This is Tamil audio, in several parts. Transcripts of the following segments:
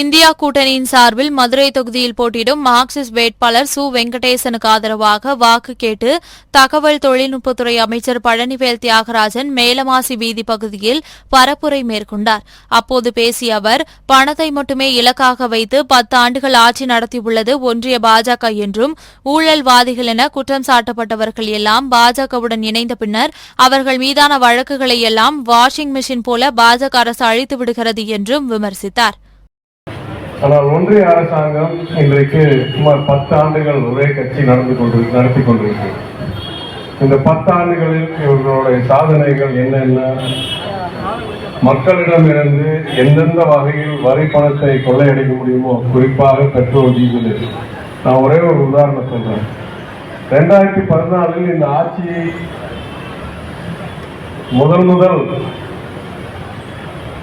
இந்தியா கூட்டணியின் சார்பில் மதுரை தொகுதியில் போட்டியிடும் மார்க்சிஸ்ட் வேட்பாளர் சு. வெங்கடேசனுக்கு ஆதரவாக வாக்கு கேட்டு தகவல் தொழில்நுட்பத்துறை அமைச்சர் பழனிவேல் தியாகராஜன் மேலமாசி வீதி பகுதியில் பரப்புரை மேற்கொண்டார். அப்போது பேசிய அவர் பணத்தை மட்டுமே இலக்காக வைத்து பத்து ஆண்டுகள் ஆட்சி நடத்தியுள்ளது ஒன்றிய பாஜக என்றும் ஊழல்வாதிகள் என குற்றம் சாட்டப்பட்டவர்கள் எல்லாம் பாஜகவுடன் இணைந்த பின்னர் அவர்கள் மீதான வழக்குகளை எல்லாம் வாஷிங் மிஷின் போல பாஜக அரசு அழித்து விடுகிறது என்றும் விமர்சித்தார். ஆனால் ஒன்றிய அரசாங்கம் இன்றைக்கு சுமார் பத்து ஆண்டுகள் ஒரே கட்சி நடந்து கொண்டு நடத்தி கொண்டிருக்கு. இந்த பத்தாண்டுகளில் இவர்களுடைய சாதனைகள் என்னென்ன? மக்களிடமிருந்து எந்தெந்த வகையில் வரி பணத்தை கொள்ளையடிக்க முடியுமோ குறிப்பாக பெட்ரோல் டீசல். நான் ஒரே ஒரு உதாரணம் சொல்றேன். ரெண்டாயிரத்தி பதினாலில் இந்த ஆட்சியை முதல் முதல்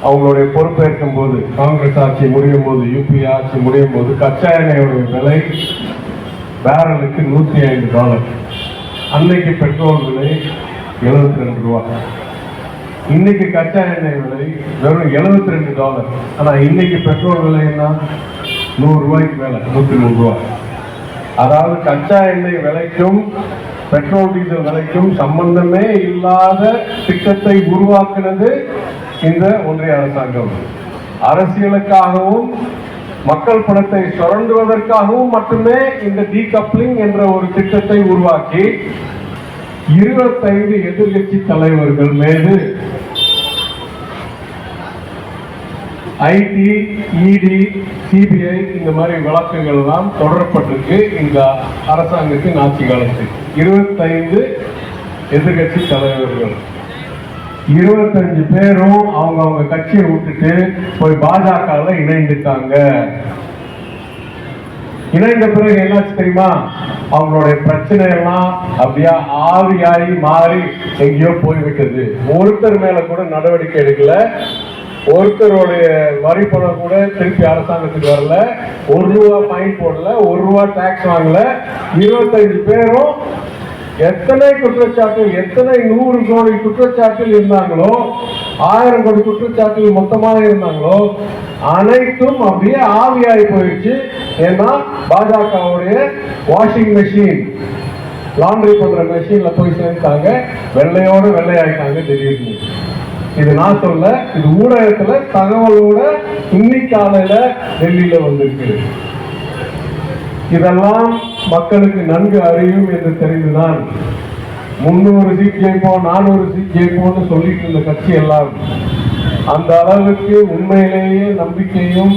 அவங்களுடைய பொறுப்பேற்கும் போது காங்கிரஸ் ஆட்சி முடியும் போது யூபி ஆட்சி முடியும் போது கச்சா எண்ணெயோட விலை பேரலுக்கு நூற்றி ஐந்து டாலர் அன்னைக்கு பெட்ரோல் விலை எழுபத்தி ரெண்டு ரூபா. இன்னைக்கு கச்சா எண்ணெய் விலை வெறும் எழுபத்தி ரெண்டு டாலர் ஆனால் இன்னைக்கு பெட்ரோல் விலை என்ன? நூறு ரூபாய்க்கு மேல மூணு ரூபா. அதாவது கச்சா எண்ணெய் விலைக்கும் பெட்ரோல் டீசல் விலைக்கும் சம்பந்தமே இல்லாத திட்டத்தை உருவாக்குனது இந்த ஒன்றிய அரசாங்கம். அரசியலுக்காகவும் மக்கள் பணத்தை சுரண்டுவதற்காகவும் மட்டுமே இந்த டீகப்ளிங் என்ற ஒரு திட்டத்தை உருவாக்கி இருபத்தைந்து எதிர்கட்சி தலைவர்கள் மீது ஐடி இடி சிபிஐ இந்த மாதிரி வழக்குகள் எல்லாம் தொடரப்பட்டிருக்கு இந்த அரசாங்கத்தின் ஆட்சி காலத்தில். இருபத்தைந்து எதிர்கட்சி தலைவர்கள். இருபத்தஞ்சு பேரும் அவங்க அவங்க கட்சியை விட்டுட்டு போய் பாஜகவில் இணைந்துட்டாங்க. இணைந்த பிறகு என்னாச்சு தெரியுமா? அவங்களுடைய பிரச்சனை எல்லாம் அப்படியா ஆவியாகி மாறி எங்கேயோ போய்விட்டது. ஒருத்தர் மேல கூட நடவடிக்கை எடுக்கல. ஒருத்தருடைய வரி பணம் கூட திருப்பி அரசாங்கத்துக்கு வரல. ஒரு ரூபா ஃபைன் போடல ஒரு ரூபா டாக்ஸ் வாங்கல. இருபத்தஞ்சு பேரும் எத்தனை குற்றச்சாட்டு எத்தனை நூறு கோடி குற்றச்சாட்டில் இருந்தாங்களோ ஆயிரம் கோடி குற்றச்சாட்டில் மொத்தமாக இருந்தாங்களோ அனைத்தும் அப்படியே ஆவியாகி போயிடுச்சு. ஏன்னா பாஜகவுடைய வாஷிங் மெஷின் லாண்ட்ரி பண்ற மெஷின்ல போய் சேர்ந்தாங்க வெள்ளையோட வெள்ளையாயிட்டாங்க திடீர்னு. இது நான் சொல்ல இது ஊடகத்துல தகவலோட இன்னைக்கு காலையில டெல்லியில வந்திருக்கு. இதெல்லாம் மக்களுக்கு நன்கு அறியும் என்று தெரிந்துதான் முன்னூறு சீட் ஜெயிப்போம் நானூறு சீட் ஜெயிப்போம்னு சொல்லிட்டு இருந்த கட்சி எல்லாம் அந்த அளவுக்கு உண்மையிலேயே நம்பிக்கையும்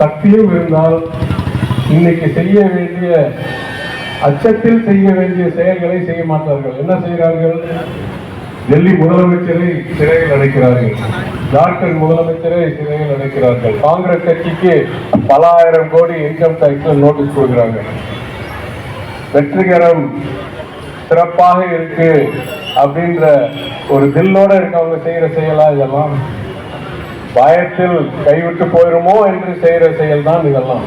சக்தியும் இருந்தால் இன்னைக்கு செய்ய வேண்டிய அச்சத்தில் செய்ய வேண்டிய செயல்களை செய்ய மாட்டார்கள். என்ன செய்கிறார்கள்? டெல்லி முதலமைச்சரை சிறையில் அடைக்கிறார்கள். நாட்டின் முதலமைச்சரை சிறையில் அடைக்கிறார்கள். காங்கிரஸ் கட்சிக்கு பல ஆயிரம் கோடி இன்கம் டேக்ஸ் நோட்டீஸ் கொடுக்குறாங்க. வெற்றிகரம் சிறப்பாக இருக்கு அப்படின்ற ஒரு தில்லோட இருக்கவங்க செய்யற செயலா இதெல்லாம்? பயத்தில் கைவிட்டு போயிருமோ என்று செய்யற செயல் தான் இதெல்லாம்.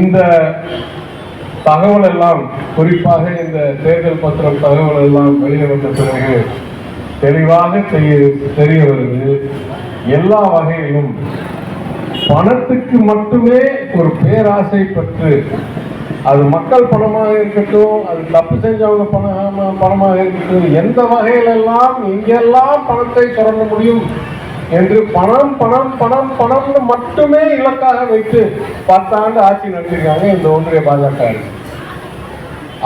இந்த தகவல் எல்லாம் குறிப்பாக இந்த தேர்தல் பத்திரம் தகவல் எல்லாம் வெளியே வந்த பிறகு தெளிவாக தெரிய தெரிய வருது எல்லா வகையிலும் பணத்துக்கு மட்டுமே ஒரு பேராசை பெற்று அது மக்கள் பணமாக இருக்கட்டும் அது தப்பு செஞ்சவங்க பணமா பணமாக இருக்கட்டும் எந்த வகையிலெல்லாம் எங்கெல்லாம் பணத்தை சுரண்ட முடியும் என்று பணம் பணம் பணம் பணம்னு மட்டுமே இலக்காக வைத்து பத்தாண்டு ஆட்சி நடத்திருக்காங்க இந்த ஒன்றிய பாஜக அரசு.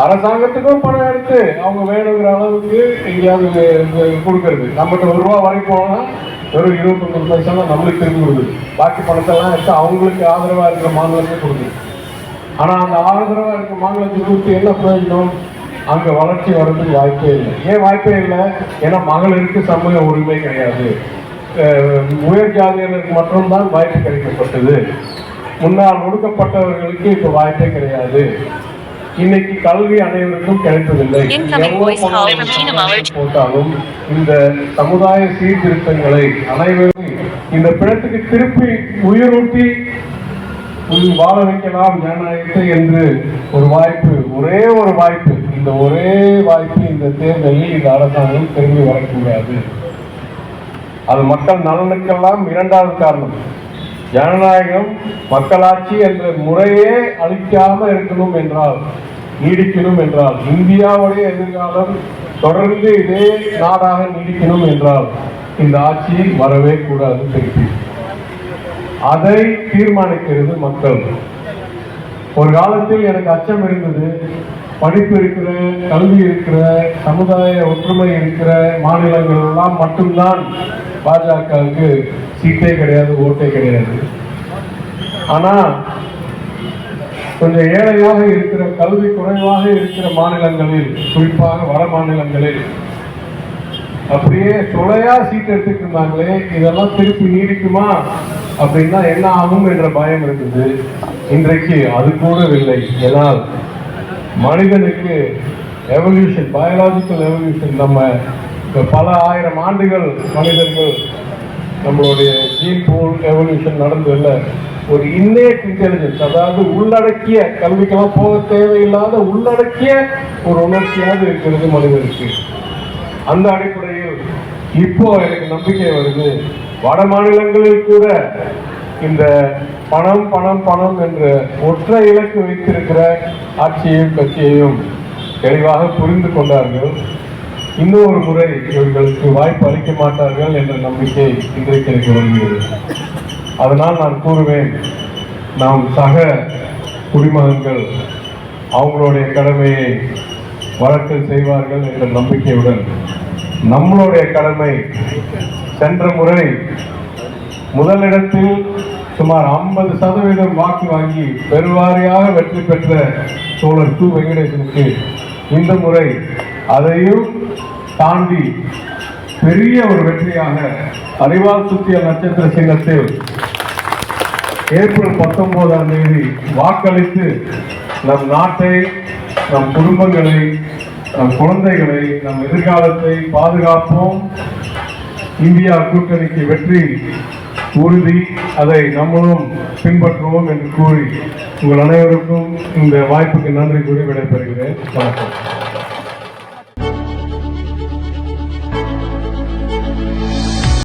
அரசாங்கத்துக்கும் பணம் எடுத்து அவங்க வேணுங்கிற அளவுக்கு எங்கேயாவது கொடுக்கறது. நம்மகிட்ட ஒரு ரூபா வரை போனால் வெறும் இருபத்தொன்பது பைசா தான் நம்மளுக்கு திரும்பி கொடுக்குது. பாக்கி பணத்தெல்லாம் எடுத்து அவங்களுக்கு ஆதரவாக இருக்கிற மாநிலத்துக்கு கொடுக்குது. ஆனால் அந்த ஆதரவாக இருக்கிற மாநிலத்துக்கு கொடுத்து என்ன பிரயோஜனம்? அங்கே வளர்ச்சி வர்றதுக்கு வாய்ப்பே இல்லை. ஏன் வாய்ப்பே இல்லை? ஏன்னா மகளிருக்கு சமூக உரிமை கிடையாது. உயர் ஜாதியினருக்கு மட்டும்தான் வாய்ப்பு கிடைக்கப்பட்டது. முன்னால் ஒடுக்கப்பட்டவர்களுக்கு இப்போ வாய்ப்பே கிடையாது. இன்னைக்கு கல்வி அனைவருக்கும் கிடைப்பதில்லை. போட்டாலும் இந்த சமுதாய சீர்திருத்தங்களை அனைவரும் இந்த பிணத்துக்கு திருப்பி உயிரூட்டி வாழ வைக்கலாம் ஜனநாயகத்தை என்று ஒரு வாய்ப்பு ஒரே ஒரு வாய்ப்பு இந்த ஒரே வாய்ப்பு இந்த தேர்தலில் இந்த அரசாங்கம் திரும்பி வரக்கூடாது. அது மக்கள் நலனுக்கெல்லாம் இரண்டாவது காரணம். ஜனநாயகம் மக்களாட்சி என்ற முறையே அழிக்காம இருக்கணும் என்றால் நீடிக்கணும் என்றால் இந்தியாவுடைய எதிர்காலம் தொடர்ந்து இதே நாடாக நீடிக்கணும் என்றால் இந்த ஆட்சி வரவே கூடாது திருப்பி. அதை தீர்மானிக்கிறது மக்கள். ஒரு காலத்தில் எனக்கு அச்சம் இருந்தது படிப்பு இருக்கிற கல்வி இருக்கிற சமுதாய ஒற்றுமை இருக்கிற மாநிலங்கள் எல்லாம் மட்டும்தான் பாஜகவுக்கு சீட்டே கிடையாது ஓட்டே கிடையாது. ஆனா கொஞ்சம் ஏழையாக இருக்கிற கல்வி குறைவாக இருக்கிற மாநிலங்களில் குறிப்பாக வட மாநிலங்களில் அப்படியே தொலையா சீட் எடுத்துட்டு இருந்தாங்களே இதெல்லாம் திருப்பி நீடிக்குமா? அப்படின்னா என்ன ஆகும் என்ற பயம் இருந்தது. இன்றைக்கு அது கூட இல்லை ஏன்னால் மனிதனுக்கு எவல்யூஷன் பயாலாஜிக்கல் எவல்யூஷன் நம்ம பல ஆயிரம் ஆண்டுகள் மனிதர்கள் நம்மளுடைய ஜீன் பூல் எவல்யூஷன் நடந்ததில்ல ஒரு இன்னேட் இன்டெலிஜென்ஸ் அதாவது உள்ளடக்கிய கல்விக்கெல்லாம் போக தேவையில்லாத உள்ளடக்கிய ஒரு உணர்ச்சியாக இருக்கிறது மனிதனுக்கு. அந்த அடிப்படையில் இப்போ எனக்கு நம்பிக்கை வருது. வட மாநிலங்களில் கூட இந்த பணம் பணம் பணம் என்ற ஒற்றை இலக்கு வைத்திருக்கிற ஆட்சியையும் கட்சியையும் தெளிவாக புரிந்து கொண்டார்கள். இன்னொரு முறை இவர்களுக்கு வாய்ப்பு அளிக்க மாட்டார்கள் என்ற நம்பிக்கை இன்றைக்கு எனக்கு வருகிறது. அதனால் நான் கூறுவேன் நாம் சக குடிமகன்கள் அவங்களுடைய கடமையை வழக்கில் செய்வார்கள் என்ற நம்பிக்கையுடன் நம்மளுடைய கடமை சென்ற முறை முதலிடத்தில் சுமார் 50% சதவீதம் வாக்கு வாங்கி பெருவாரியாக வெற்றி பெற்ற சோழர் கு வெங்கடேசனுக்கு இந்த முறை அதையும் தாண்டி பெரிய ஒரு வெற்றியாக அறிவால் சுத்திய நட்சத்திர சின்னத்தில் ஏப்ரல் பத்தொன்பதாம் தேதி வாக்களித்து நம் நாட்டை நம் குடும்பங்களை நம் குழந்தைகளை நம் எதிர்காலத்தை பாதுகாப்போம். இந்தியா கூட்டணிக்கு வெற்றி உறுதி அதை நம்மளும் பின்பற்றுவோம் என்று கூறி உங்கள் அனைவருக்கும் இந்த வாய்ப்புக்கு நன்றி கூறி விடைபெறுகிறேன். வணக்கம்.